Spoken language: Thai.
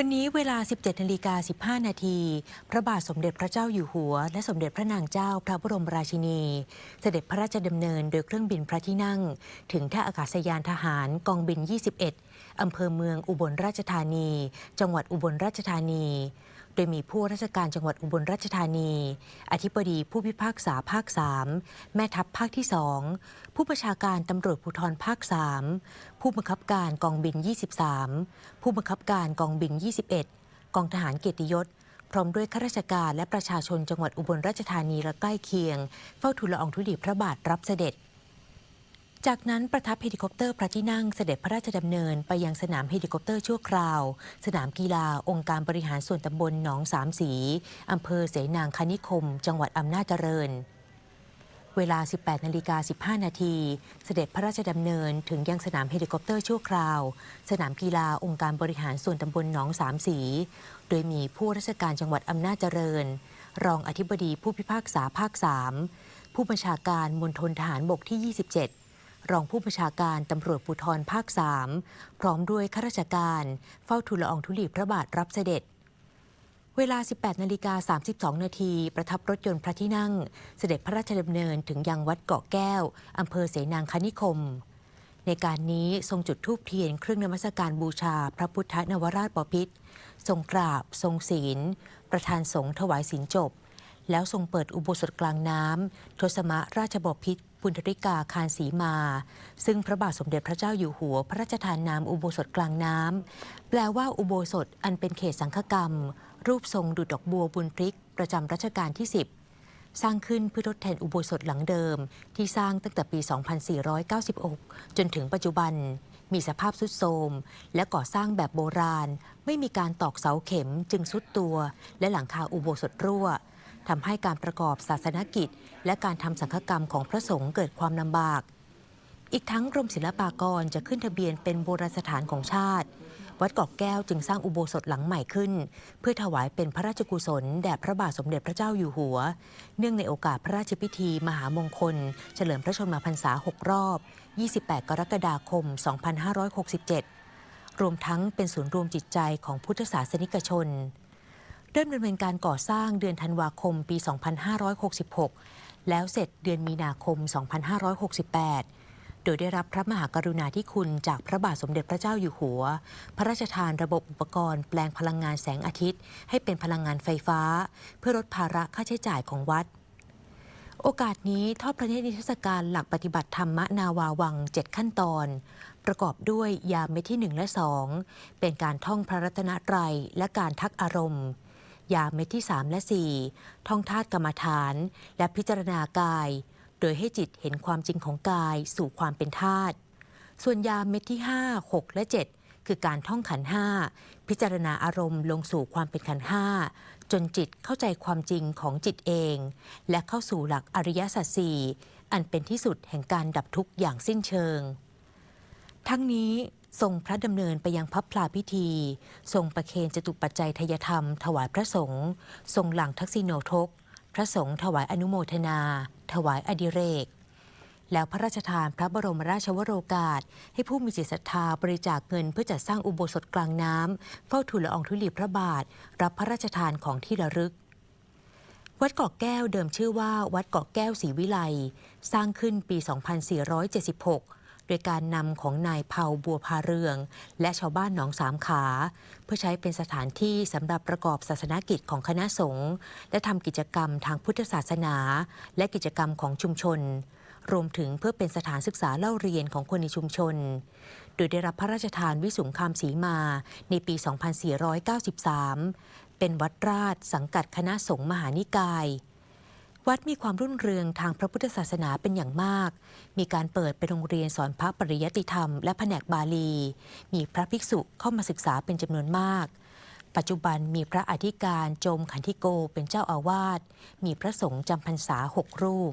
วันนี้เวลา 17นาฬิกา15 นาที พระบาทสมเด็จพระเจ้าอยู่หัว และสมเด็จพระนางเจ้าพระบรมราชินี เสด็จพระราชดำเนินโดยเครื่องบินพระที่นั่ง ถึงท่าอากาศยานทหารกองบิน 21 อำเภอเมืองอุบลราชธานี จังหวัดอุบลราชธานี ดยมีผู้ราชการจังหวัดอุบลราชธานี อธิบดีผู้พิพากษาภาค 3 แม่ทัพภาคที่ 2 ผู้ประชาการตำรวจภูธรภาค 3 ผู้บังคับการกองบิน 23 ผู้บังคับการกองบิน 21 กองทหารเกียรติยศ พร้อมด้วยข้าราชการและประชาชนจังหวัดอุบลราชธานีและใกล้เคียง เฝ้าทูลละอองธุลีพระบาทรับเสด็จ จากนั้นประทับเฮลิคอปเตอร์พระที่นั่งเสด็จพระราชดำเนินไปยังสนามเฮลิคอปเตอร์ชั่วคราว สนามกีฬาองค์การบริหารส่วนตำบลหนองสามสีอำเภอเสนางคณิคม จังหวัดอำนาจเจริญ เวลา 18นาฬิกา15 นาที เสด็จพระราชดำเนินถึงยังสนามเฮลิคอปเตอร์ชั่วคราว สนามกีฬาองค์การบริหารส่วนตำบลหนองสามสี โดยมีผู้ราชการจังหวัดอำนาจเจริญ รองอธิบดีผู้พิพากษาภาค 3 ผู้บัญชาการมณฑลทหารบกที่ 27 รองผู้บัญชาการตำรวจภูธรภาค 3 พร้อมด้วยข้าราชการ เฝ้าทูลละอองธุลีพระบาทรับเสด็จ เวลา 18นาฬิกา32 นาทีประทับรถยนต์พระที่นั่ง เสด็จพระราชดำเนินถึงยังวัดเกาะแก้วอำเภอเสนางคณิคม ในการนี้ทรงจุดธูปเทียนเครื่องนมัสการบูชา พระพุทธนวราชบพิตรทรงกราบ ทรงศีล ประธานสงฆ์ถวายศีลจบแล้วทรงเปิดอุโบสถกลางน้ำทศมะราชบพิตร ปุณธริกาคารสีมา ซึ่งพระบาทสมเด็จพระเจ้าอยู่หัว พระราชทานนามอุโบสถกลางน้ำแปลว่าอุโบสถอันเป็นเขตสังฆกรรม รูปทรงดุจดอกบัวบุญพริก ประจำรัชกาลที่ 10 สร้างขึ้นเพื่อทดแทนอุโบสถหลังเดิม ที่สร้างตั้งแต่ปี 2496 จนถึงปัจจุบัน มีสภาพทรุดโทรมและก่อสร้างแบบโบราณ ไม่มีการตอกเสาเข็มจึงสุดตัว และหลังคาอุโบสถรั่ว ทำให้การประกอบศาสนกิจ และการทำสังฆกรรมของพระสงฆ์เกิดความลำบาก อีกทั้งกรมศิลปากรจะขึ้นทะเบียนเป็นโบราณสถานของชาติ วัดเกาะแก้วจึงสร้างอุโบสถหลังใหม่ขึ้น เพื่อถวายเป็นพระราชกุศลแด่พระบาทสมเด็จพระเจ้าอยู่หัว เนื่องในโอกาสพระราชพิธี มหามงคล เฉลิมพระชนมพรรษา 6 รอบ 28 กรกฎาคม 2567 รวมทั้งเป็นศูนย์รวมจิตใจของพุทธศาสนิกชน เริ่มดำเนินการก่อสร้างเดือนธันวาคมปี 2566 แล้วเสร็จเดือนมีนาคม 2568 โดยได้รับพระมหากรุณาธิคุณจากพระบาทสมเด็จพระเจ้าอยู่หัว พระราชทานระบบอุปกรณ์แปลงพลังงานแสงอาทิตย์ ให้เป็นพลังงานไฟฟ้า เพื่อลดภาระค่าใช้จ่ายของวัดโอกาสนี้ทอดพระเนตรนิทรรศการหลักปฏิบัติธรรมนาวาวัง 7 ขั้นตอน ประกอบด้วยยามเม็ดที่ 1 และ 2 เป็นการท่องพระรัตนตรัยและการทักอารมณ์ ยาเม็ดที่ 3 และ 4 ท่องธาตุกรรมฐาน และพิจารณากาย โดยให้จิตเห็นความจริงของกายสู่ความเป็นธาตุ ส่วนยาเม็ดที่ 5 6 และ 7 คือการท่องขันห้าพิจารณาอารมณ์ลงสู่ความเป็นขันห้าจนจิตเข้าใจความจริงของจิตเอง และเข้าสู่หลักอริยสัจสี่อันเป็นที่สุดแห่งการดับทุกข์อย่างสิ้นเชิง ทั้งนี้ ทรงพระดำเนินไปยังพับพลาพิธี ทรงประเคนจตุปัจจัยทยธรรม ถวายพระสงฆ์ทรงหลังทักษิโนทก พระสงฆ์ถวายอนุโมทนา ถวายอดิเรก แล้วพระราชทานพระบรมราชวโรกาส ให้ผู้มีจิตศรัทธาบริจาคเงินเพื่อจัดสร้างอุโบสถกลางน้ำเฝ้าทูลละอองธุลีพระบาท รับพระราชทานของที่ระลึกวัดเกาะแก้วเดิมชื่อว่า วัดเกาะแก้วศรีวิไล สร้างขึ้นปี 2476 โดยการนำของนายเผาบัวพาเรือง และชาวบ้านหนองสามขา เพื่อใช้เป็นสถานที่สำหรับประกอบศาสนกิจของคณะสงฆ์และทำกิจกรรมทางพุทธศาสนา และกิจกรรมของชุมชน รวมถึงเพื่อเป็นสถานศึกษาเล่าเรียนของคนในชุมชน โดยได้รับพระราชทานวิสุงคามศีมาในปี 2493 เป็นวัดราชสังกัดคณะสงฆ์มหานิกาย วัดมีความรุ่นเรืองทางพระพุทธศาสนาเป็นอย่างมาก มีการเปิดเป็นโรงเรียนสอนพระปริยติธรรมและแผนกบาลี มีพระภิกษุเข้ามาศึกษาเป็นจำนวนมาก ปัจจุบันมีพระอธิการโจมขันธิโกเป็นเจ้าอาวาส มีพระสงฆ์จำพรรษาหกรูป